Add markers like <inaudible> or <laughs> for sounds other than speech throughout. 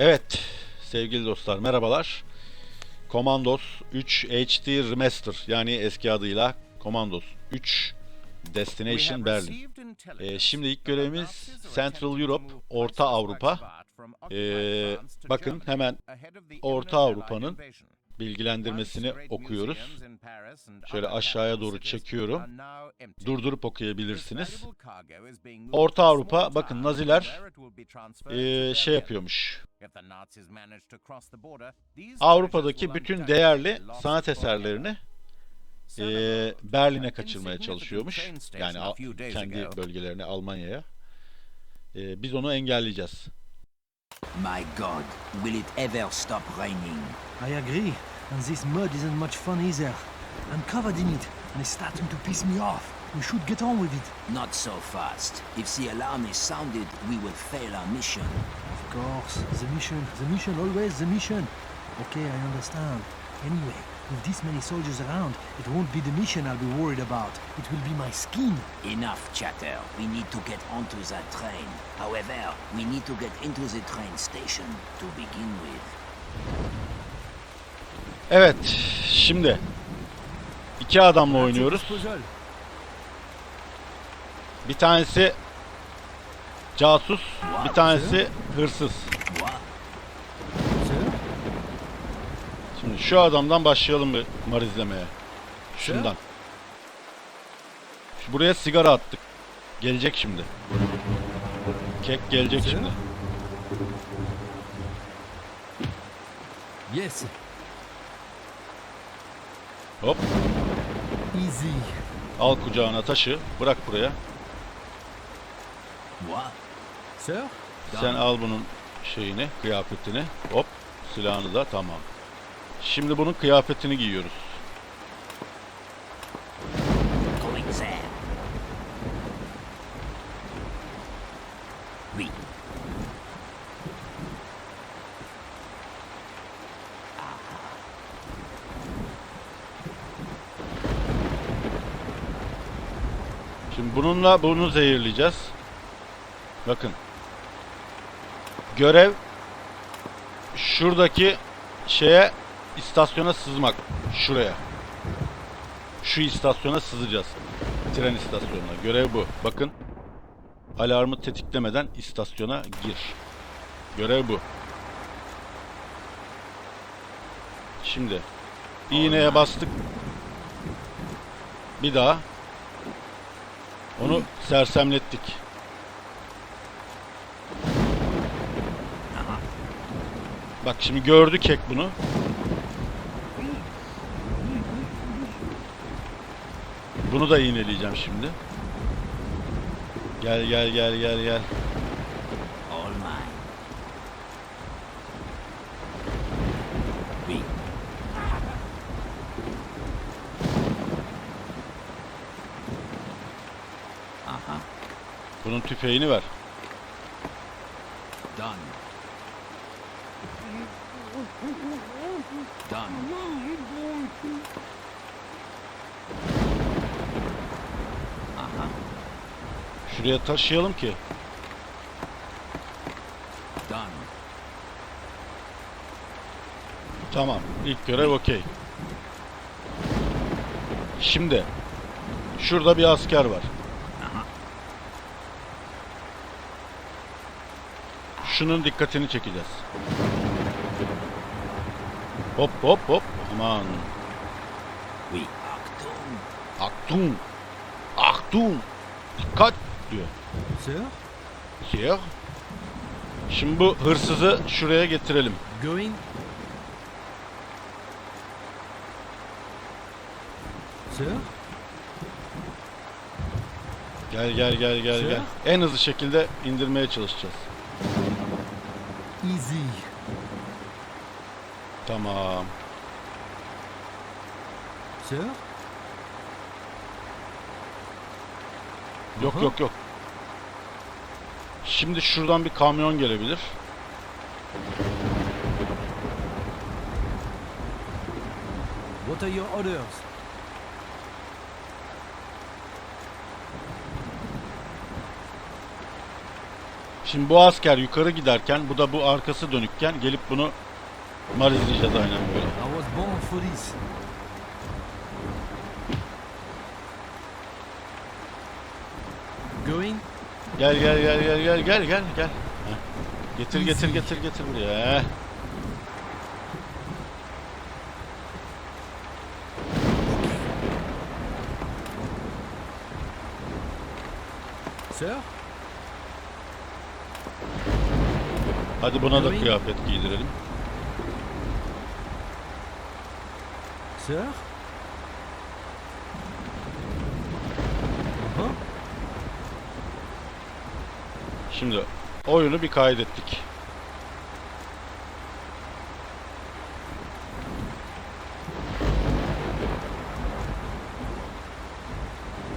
Evet sevgili dostlar merhabalar. Commandos 3 HD Remaster yani eski adıyla Commandos 3 Destination Berlin. Ee, şimdi ilk görevimiz Central Europe, Orta Avrupa. Ee, bakın hemen Orta Avrupa'nın bilgilendirmesini okuyoruz. Şöyle aşağıya doğru çekiyorum. Durdurup okuyabilirsiniz. Orta Avrupa bakın Naziler ee, şey yapıyormuş. Avrupa'daki bütün değerli sanat eserlerini ee, Berlin'e kaçırmaya çalışıyormuş. Yani kendi bölgelerine Almanya'ya. Ee, biz onu engelleyeceğiz. My God, will it ever stop raining? I agree, and this mud isn't much fun either. I'm covered in it, and it's starting to piss me off. We should get on with it. Not so fast. If the alarm is sounded, we will fail our mission. Of course, the mission, the mission, always the mission. Okay, I understand. Anyway, with this many soldiers around, it won't be the mission I'll be worried about. It will be my skin. Enough chatter. We need to get onto that train. However, we need to get into the train station to begin with. Evet, şimdi iki adamla oynuyoruz. Bir tanesi casus, bir tanesi hırsız. Şimdi şu adamdan başlayalım bir mar izlemeye. Şundan. Şu buraya sigara attık. Gelecek şimdi. Kek gelecek şimdi. Yes, Hop. Easy. Al kucağına taşı. Bırak buraya. Sen al bunun şeyini, kıyafetini. Hop. Silahını da tamam. Şimdi bunun kıyafetini giyiyoruz. Going there. Oui. Şimdi bununla bunu zehirleyeceğiz. Bakın. Görev şuradaki şeye istasyona sızmak. Şuraya. Şu istasyona sızacağız. Tren istasyonuna. Görev bu. Bakın. Alarmı tetiklemeden istasyona gir. Görev bu. Şimdi iğneye bastık. Bir daha. Onu sersemlettik. Bak şimdi gördü kek bunu. Bunu da iğneleyeceğim şimdi. Gel gel gel gel gel. Tüfeğini ver. Done. Done. Aha. Şuraya taşıyalım ki. Done. Tamam. İlk görev okey. Şimdi şurada bir asker var. Şunun dikkatini çekeceğiz. Hop hop hop. Aman. Oui. Achtung. Aktung. Aktung. Dikkat diyor. Sir? Siyah. Şimdi bu hırsızı şuraya getirelim. Going? Sir? Gel gel gel gel Siyah. gel. En hızlı şekilde indirmeye çalışacağız. Easy. Tamam. Sir? Yok Aha. yok yok. Şimdi şuradan bir kamyon gelebilir. What are your orders? Şimdi bu asker yukarı giderken bu da bu arkası dönükken gelip bunu marizleyeceğiz aynen böyle. Going? Gel gel gel gel gel gel gel gel. Getir getir getir getir buraya. Heh. Sir? Hadi buna da kıyafet giydirelim. Sir? Şimdi oyunu bir kaydettik.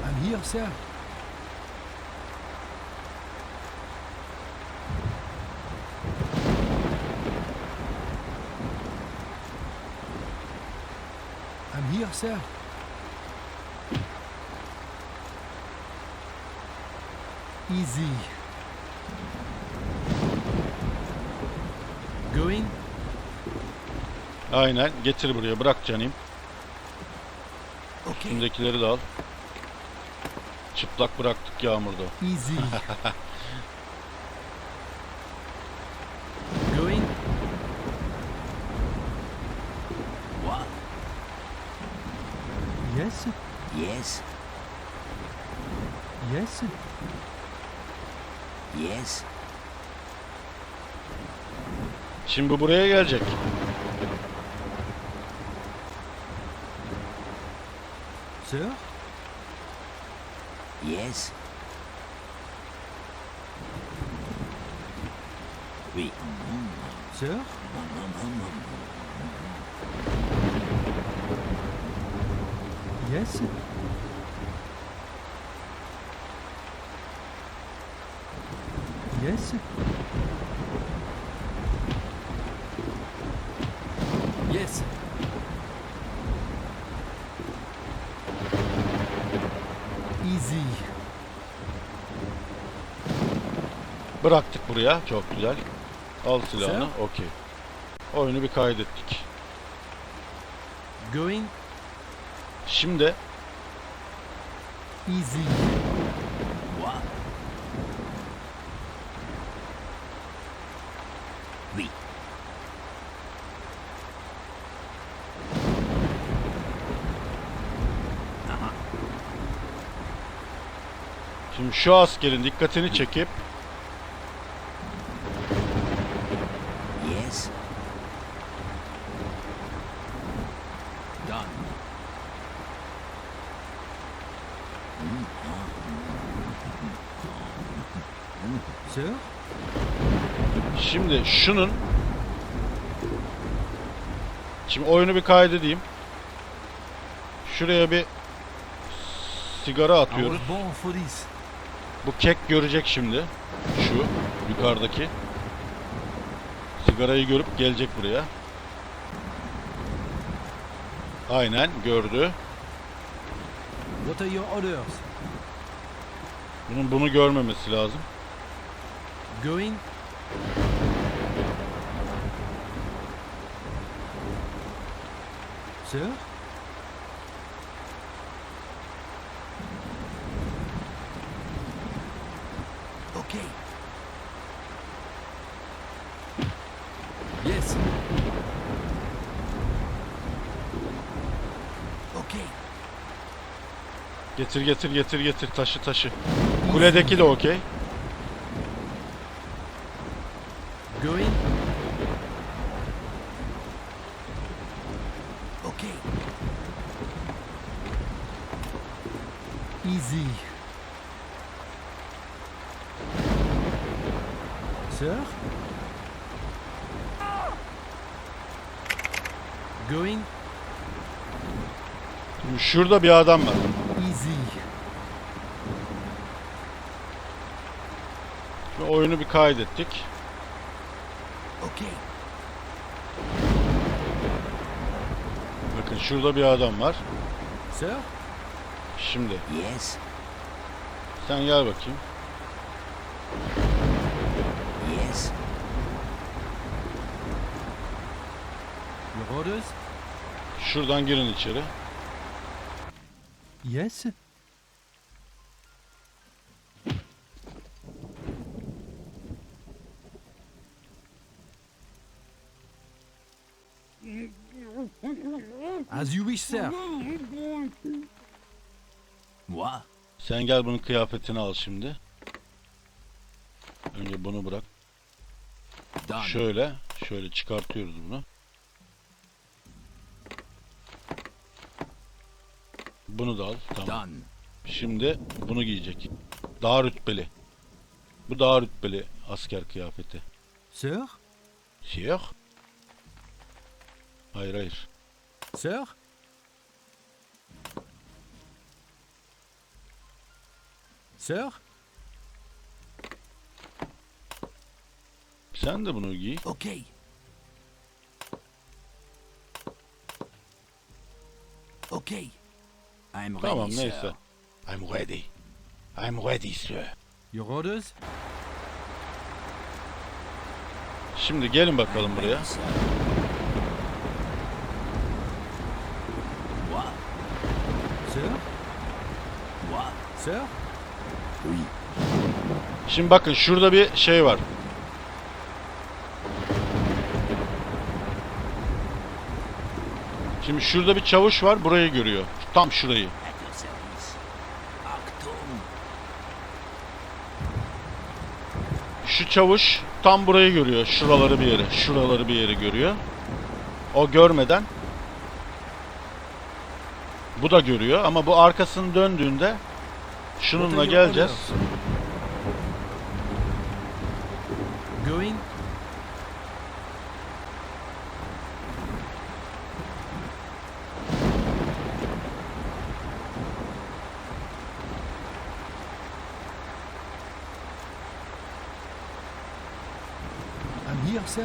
I'm here, sir. Sir. Easy. Going? Aynen getir buraya bırak canım. Okay. Üstündekileri de al. Çıplak bıraktık yağmurda. Easy. <laughs> Going? What? Yes, Yes. yes. Yes. Şimdi bu buraya gelecek. Sir? Yes. Oui. Sir? Yes. Yes. Yes. Easy. Bıraktık buraya. Çok güzel. Al silahını. Okey. Oyunu bir kaydettik. Going Şimdi easy. Şimdi şu askerin dikkatini çekip Yes. Done. Sir? şimdi şunun Şimdi oyunu bir kaydedeyim. Şuraya bir sigara atıyoruz. Bu kek görecek şimdi. Şu yukarıdaki. Sigarayı görüp gelecek buraya. Aynen gördü. Bunun bunu görmemesi lazım. Going? Sir? Okay. Yes. Okay. Getir getir getir getir taşı taşı. Kuledeki de okey. Going? Okay. Easy. Sir? Going? Şurada bir adam var. Easy. Şimdi oyunu bir kaydettik. Okay. Şurada bir adam var. Sir? Şimdi Yes. sen gel bakayım. Yes. Your orders? Şuradan girin içeri. Yes? As you wish, sir. Moi? Sen gel bunun kıyafetini al şimdi. Önce bunu bırak. Done. Şöyle, şöyle çıkartıyoruz bunu. Bunu da al. Tamam. Done. Şimdi bunu giyecek. Daha rütbeli. Bu daha rütbeli asker kıyafeti. Sir? Siyah. Hayır hayır. Sir? Sir? Sen de bunu giy. Okay. Okay. I'm ready, Tamam sir. neyse. I'm ready. I'm ready sir. Your orders? Şimdi gelin bakalım buraya. ready, sir. Moi? Sir? Moi? Sir? Oui. Şimdi bakın şurada bir şey var. Şimdi şurada bir çavuş var burayı görüyor. Tam şurayı. Şu çavuş tam burayı görüyor. Şuraları bir yeri. Şuraları bir yeri görüyor. O görmeden bu da görüyor ama bu arkasını döndüğünde şununla geleceğiz. Going? I'm here, sir.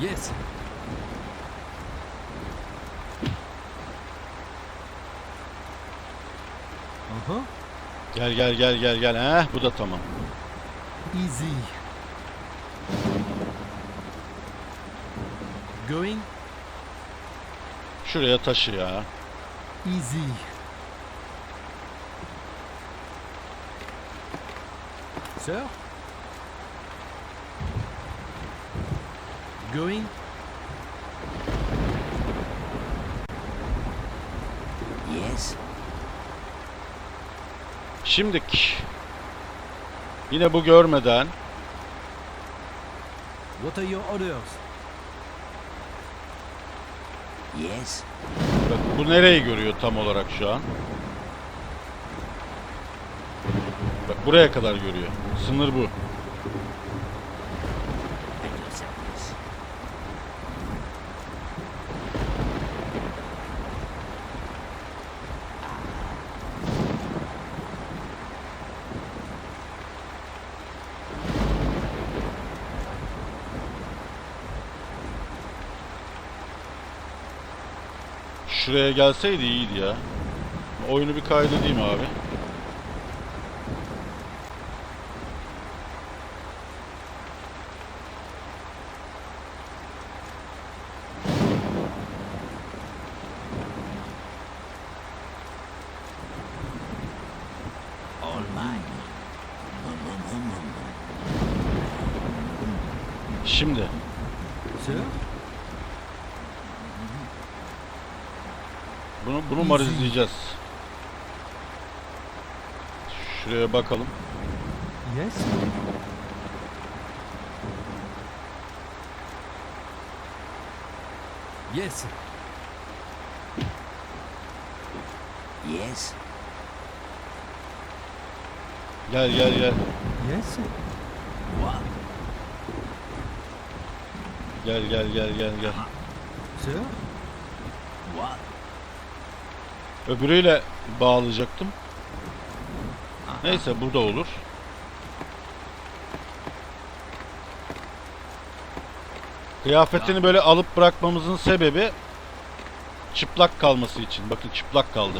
Yes. Gel gel gel gel gel. Heh bu da tamam. Easy. Going? Şuraya taşı ya. Easy. Sir? Going? Yes. Şimdik. Yine bu görmeden What are your orders? Yes. bak bu nereyi görüyor tam olarak şu an? Bak buraya kadar görüyor. Sınır bu. Şuraya gelseydi iyiydi ya. Oyunu bir kaydedeyim abi. All mine. Şimdi Sir? bunu marizleyeceğiz. Şuraya bakalım. Yes? Yes. Yes. Gel gel gel. Yes? Moi? Gel gel gel gel gel. Sir? Öbürüyle bağlayacaktım. Neyse burada olur. Kıyafetini böyle alıp bırakmamızın sebebi çıplak kalması için. Bakın çıplak kaldı.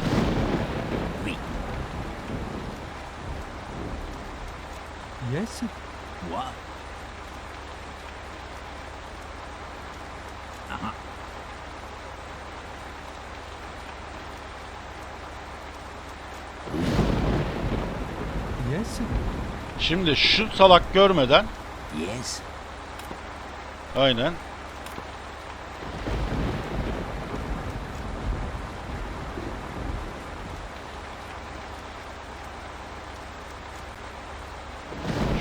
Yes? What? Yes? Şimdi şu salak görmeden Yes? aynen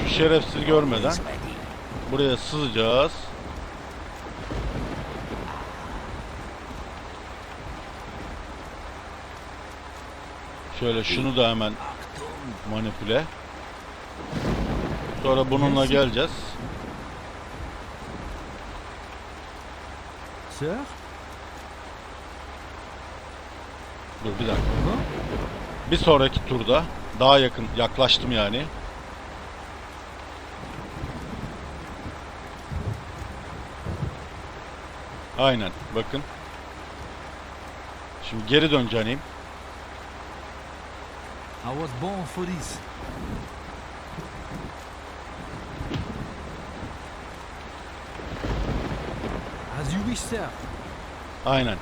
şu şerefsiz görmeden buraya sızacağız. Şöyle şunu da hemen! Manipüle. Sonra bununla geleceğiz. Sir? Dur bir dakika. Bir sonraki turda daha yakın yaklaştım yani. Aynen bakın. Şimdi geri dön canim. I was born for this. As you wish, sir. Aynen.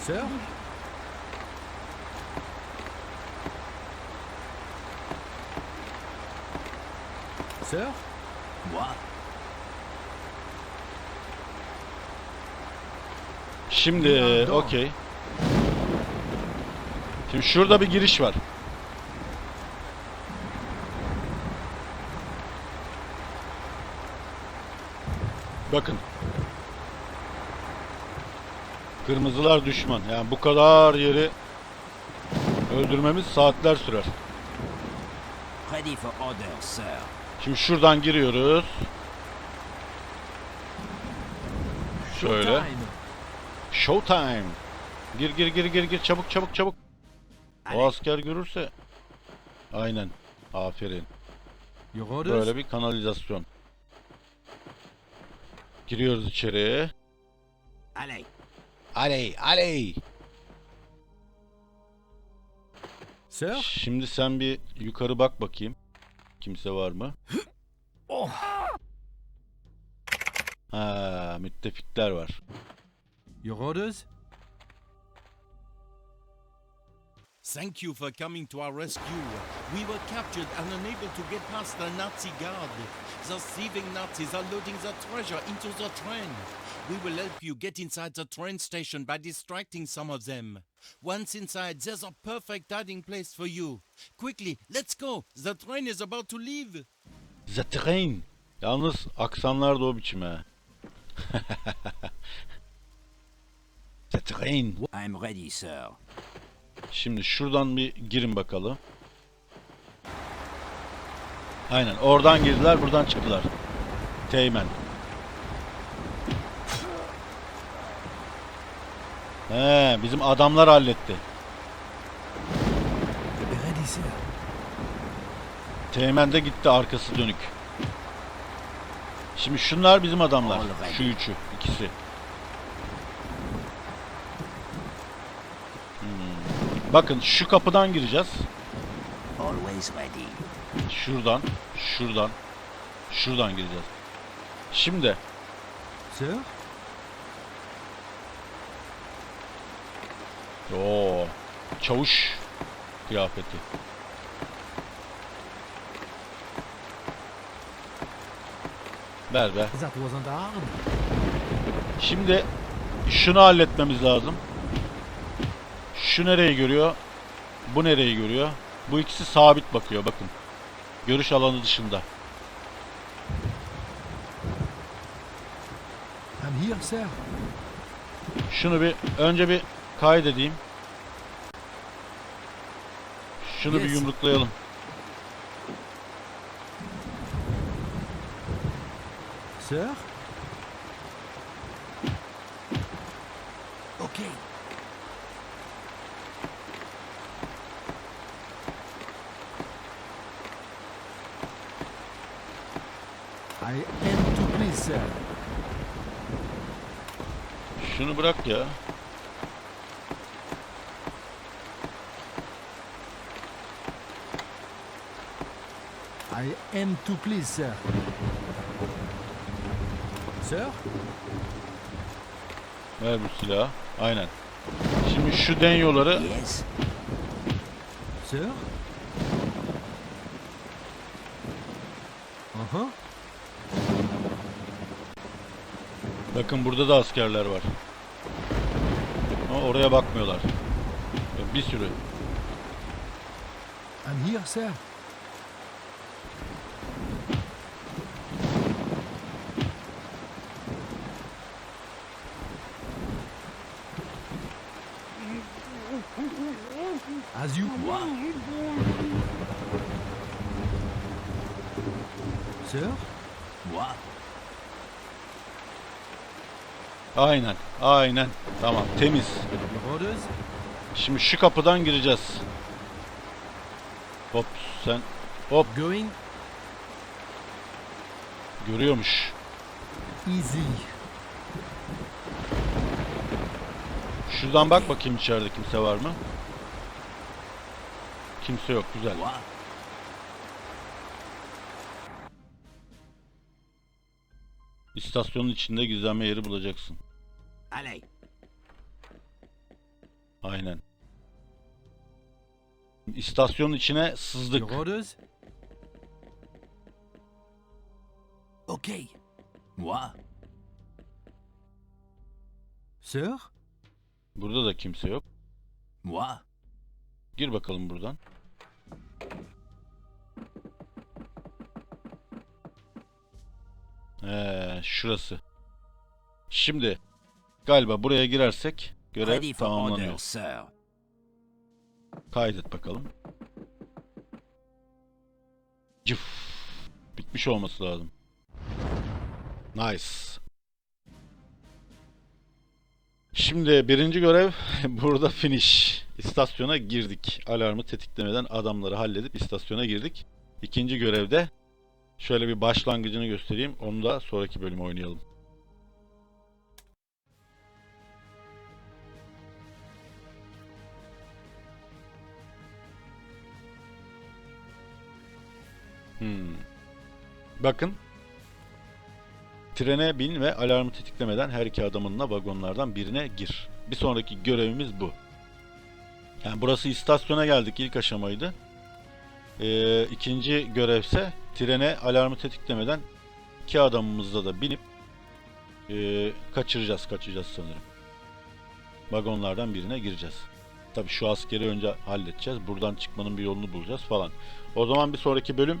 Sir? Sir? What? Şimdi okey. Şimdi şurada bir giriş var. Bakın. Kırmızılar düşman. Yani bu kadar yeri öldürmemiz saatler sürer. Şimdi şuradan giriyoruz. Şöyle. Showtime. Gir gir gir gir gir çabuk çabuk çabuk. O asker görürse. Aynen. Aferin. Orders? Böyle bir kanalizasyon. Giriyoruz içeriye. Allez! Aley aley. Sir? Şimdi sen bir yukarı bak bakayım. Kimse var mı? <gasps> Oh! Ha, müttefikler var. Your orders? Thank you for coming to our rescue. We were captured and unable to get past the Nazi guard. The thieving Nazis are loading the treasure into the train. We will help you get inside the train station by distracting some of them. Once inside, there's a perfect hiding place for you. Quickly, let's go. The train is about to leave. The train. Yalnız aksanlar da o biçime. <laughs> The train. I'm ready, sir. Şimdi şuradan bir girin bakalım. Aynen oradan girdiler buradan çıktılar. Teğmen. He, bizim adamlar halletti. Teğmen de gitti arkası dönük. Şimdi şunlar bizim adamlar. Şu üçü, ikisi. Hmm. Bakın şu kapıdan gireceğiz. Always ready. Şuradan, şuradan, şuradan gireceğiz. Şimdi Sir? o çavuş kıyafeti. Ver be. Şimdi şunu halletmemiz lazım. Şu nereyi görüyor? Bu nereyi görüyor? Bu ikisi sabit bakıyor bakın. Görüş alanı dışında. Şunu bir önce bir kaydedeyim. Şunu bir yumruklayalım. Sir? Okay. I am to please, sir. Şunu bırak ya. I am too pleased, sir. Sir? Ver bu silahı. Aynen. Şimdi şu denyoları Yes? Sir? Uh-huh. bakın burada da askerler var. Ama oraya bakmıyorlar. Bir sürü. I'm here, sir. As you Moi? Sir? Moi? Aynen. Aynen. Tamam. Temiz. Şimdi şu kapıdan gireceğiz. Hop sen. Hop Going görüyormuş. easy. Şuradan bak bakayım içeride kimse var mı? Kimse yok. Güzel. İstasyonun içinde gizlenme yeri bulacaksın. Allez. Aynen. İstasyonun içine sızdık. Your orders? Okay. Moi? Sir? Burada da kimse yok. Moi? Gir bakalım buradan. Ee, şurası. Şimdi galiba buraya girersek görev tamamlanıyor. Kaydet bakalım. Cıf. Bitmiş olması lazım. Nice. Şimdi birinci görev <laughs> burada finish. İstasyona girdik. Alarmı tetiklemeden adamları halledip istasyona girdik. İkinci görevde şöyle bir başlangıcını göstereyim. Onu da sonraki bölüm oynayalım. Hmm. Bakın. Trene bin ve alarmı tetiklemeden her iki adamınla vagonlardan birine gir. Bir sonraki görevimiz bu. Yani burası istasyona geldik ilk aşamaydı. Ee, ikinci görevse trene alarmı tetiklemeden iki adamımızla da binip ee, kaçıracağız kaçacağız sanırım. Vagonlardan birine gireceğiz. Tabii şu askeri önce halledeceğiz. Buradan çıkmanın bir yolunu bulacağız falan. O zaman bir sonraki bölüm